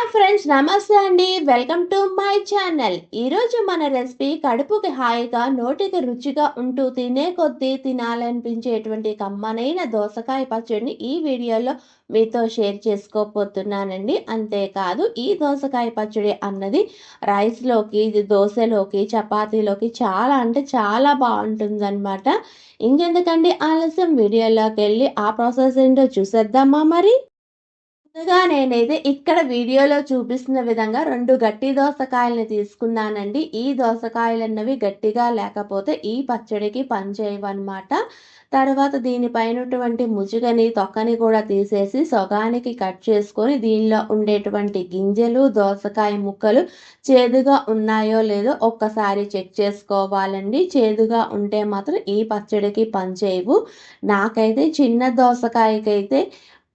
Hi friends namaste అండి. Welcome to my channel. ఈరోజు మన రెసిపీ కడుపుకి హాయిగా నోటికి రుచిగా ఉంటూ తినే కొద్దీ తినాలనిపించేటువంటి కమ్మనైన దోసకాయ పచ్చడిని ఈ వీడియోలో మీతో షేర్ చేసుకోపోతున్నానండి అంతేకాదు ఈ దోసకాయ పచ్చడి అన్నది రైస్లోకి దోశలోకి చపాతీలోకి చాలా అంటే చాలా బాగుంటుందన్నమాట. ఇంకెందుకండి ఆలస్యం? వీడియోలోకి వెళ్ళి ఆ ప్రాసెస్ ఏంటో చూసేద్దామా మరి? ముందుగా నేనైతే ఇక్కడ వీడియోలో చూపిస్తున్న విధంగా రెండు గట్టి దోసకాయలని తీసుకున్నానండి. ఈ దోసకాయలు అన్నవి గట్టిగా లేకపోతే ఈ పచ్చడికి పనిచేయవన్నమాట. తర్వాత దీనిపైనటువంటి ముజుగని తొక్కని కూడా తీసేసి సొగానికి కట్ చేసుకొని దీనిలో ఉండేటువంటి గింజలు దోసకాయ ముక్కలు చేదుగా ఉన్నాయో లేదో ఒక్కసారి చెక్ చేసుకోవాలండి. చేదుగా ఉంటే మాత్రం ఈ పచ్చడికి పనిచేయవు. నాకైతే చిన్న దోసకాయకైతే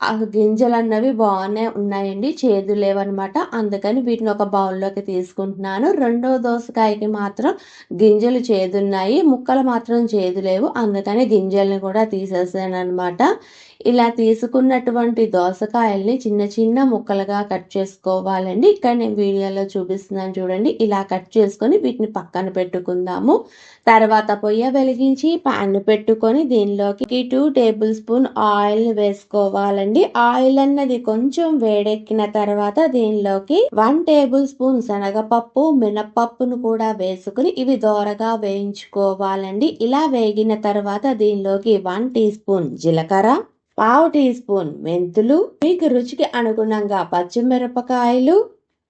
ఆ గింజలు అన్నవి బాగానే ఉన్నాయండి చేదు లేవన్నమాట. అందుకని వీటిని ఒక బౌల్లోకి తీసుకుంటున్నాను. రెండో దోసకాయకి మాత్రం గింజలు చేదున్నాయి ముక్కలు మాత్రం చేదు లేవు. అందుకని గింజల్ని కూడా తీసేసాను అనమాట ఇలా తీసుకున్నటువంటి దోసకాయల్ని చిన్న చిన్న ముక్కలుగా కట్ చేసుకోవాలండి. ఇక్కడ నేను వీడియోలో చూపిస్తున్నాను చూడండి. ఇలా కట్ చేసుకొని వీటిని పక్కన పెట్టుకుందాము. తర్వాత పొయ్య వెలిగించి ప్యాన్ పెట్టుకొని దీనిలోకి టూ టేబుల్ స్పూన్ ఆయిల్ వేసుకోవాలండి. ఆయిల్ అన్నది కొంచెం వేడెక్కిన తర్వాత దీనిలోకి వన్ టేబుల్ స్పూన్ శనగపప్పు మినపప్పును కూడా వేసుకుని ఇవి దోరగా వేయించుకోవాలండి. ఇలా వేగిన తర్వాత దీనిలోకి వన్ టీ స్పూన్ జీలకర్ర పావు టీ స్పూన్ మెంతులు. మీకు రుచికి అనుగుణంగా పచ్చిమిరపకాయలు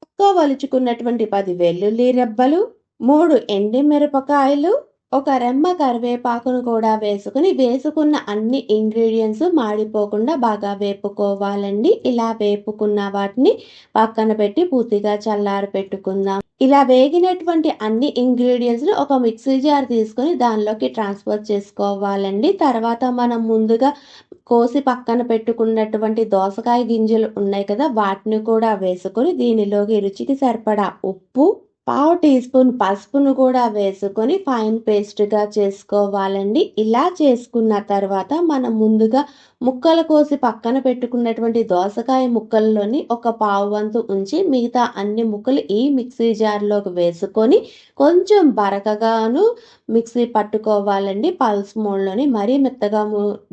తక్కువ వలుచుకున్నటువంటి పది వెల్లుల్లి రెబ్బలు మూడు ఎండి మిరపకాయలు ఒక రెమ్మ కరివేపాకును కూడా వేసుకుని వేసుకున్న అన్ని ఇంగ్రీడియంట్స్ మాడిపోకుండా బాగా వేపుకోవాలండి. ఇలా వేపుకున్న వాటిని పక్కన పెట్టి పూర్తిగా చల్లారి పెట్టుకుందాం. ఇలా వేగినటువంటి అన్ని ఇంగ్రీడియంట్స్ని ఒక మిక్సీ జార్ తీసుకొని దానిలోకి ట్రాన్స్ఫర్ చేసుకోవాలండి. తర్వాత మనం ముందుగా కోసి పక్కన పెట్టుకున్నటువంటి దోసకాయ గింజలు ఉన్నాయి కదా వాటిని కూడా వేసుకొని దీనిలోకి రుచికి సరిపడా ఉప్పు పావు టీ స్పూన్ పసుపును కూడా వేసుకొని ఫైన్ పేస్ట్గా చేసుకోవాలండి. ఇలా చేసుకున్న తర్వాత మనం ముందుగా ముక్కలు కోసి పక్కన పెట్టుకున్నటువంటి దోసకాయ ముక్కల్లోని ఒక పావు వంతు ఉంచి మిగతా అన్ని ముక్కలు ఈ మిక్సీ జార్లోకి వేసుకొని కొంచెం బరకగాను మిక్సీ పట్టుకోవాలండి. పల్స్ మోడ్లోని మరీ మెత్తగా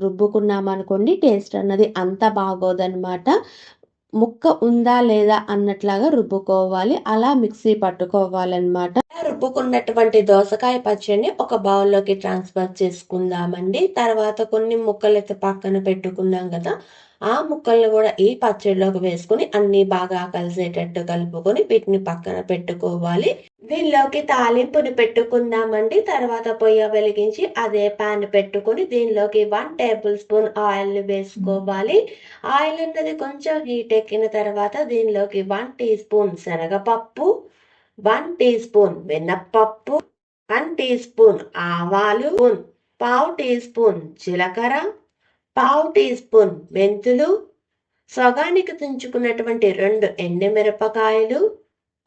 రుబ్బుకున్నామనుకోండి టేస్ట్ అన్నది అంత బాగోదన్నమాట. ముక్క ఉందా లేదా అన్నట్లాగా రుబ్బుకోవాలి. అలా మిక్సీ పట్టుకోవాలన్నమాట. రుబ్బుకున్నటువంటి దోసకాయ పచ్చడిని ఒక బౌల్లోకి ట్రాన్స్ఫర్ చేసుకుందామండి. తర్వాత కొన్ని ముక్కలు అయితే పక్కన పెట్టుకున్నాం కదా ఆ ముక్కల్ని కూడా ఈ పచ్చడిలోకి వేసుకుని అన్ని బాగా కలిసేటట్టు కలుపుకొని వీటిని పక్కన పెట్టుకోవాలి. దీనిలోకి తాలింపుని పెట్టుకుందామండి. తర్వాత పొయ్య వెలిగించి అదే పాన్ పెట్టుకుని దీనిలోకి వన్ టేబుల్ స్పూన్ ఆయిల్ వేసుకోవాలి. ఆయిల్ అన్నది కొంచెం హీట్ ఎక్కిన తర్వాత దీనిలోకి వన్ టీ స్పూన్ శనగపప్పు వన్ టీ స్పూన్ వెన్నపప్పు వన్ టీ స్పూన్ ఆవాలు పావు టీ స్పూన్ జీలకర్ర పావు టీ స్పూన్ మెంతులు సగానికి తుంచుకున్నటువంటి రెండు ఎండుమిరపకాయలు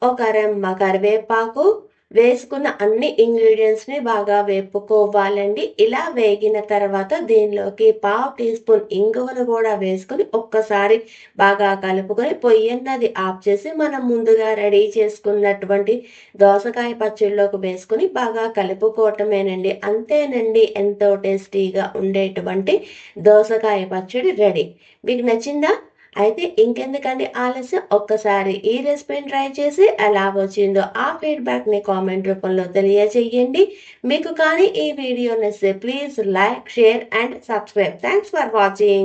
ఒక రెమ్మ కరివేపాకు వేసుకున్న అన్ని ఇంగ్రీడియంట్స్ని బాగా వేపుకోవాలండి. ఇలా వేగిన తర్వాత దీనిలోకి పావు టీ స్పూన్ ఇంగువను కూడా వేసుకొని ఒక్కసారి బాగా కలుపుకొని పొయ్యన్నది ఆఫ్ చేసి మనం ముందుగా రెడీ చేసుకున్నటువంటి దోసకాయ పచ్చడిలోకి వేసుకుని బాగా కలుపుకోవటమేనండి. అంతేనండి ఎంతో టేస్టీగా ఉండేటువంటి దోసకాయ పచ్చడి రెడీ. మీకు నచ్చిందా? అయితే ఇంకెందుకండి ఆలస్యం? ఒక్కసారి ఈ రెసిపీని ట్రై చేసి ఎలా వచ్చిందో ఆ ఫీడ్బ్యాక్ని కామెంట్ రూపంలో తెలియజేయండి. మీకు కానీ ఈ వీడియో నచ్చితే please like share and subscribe. Thanks for watching.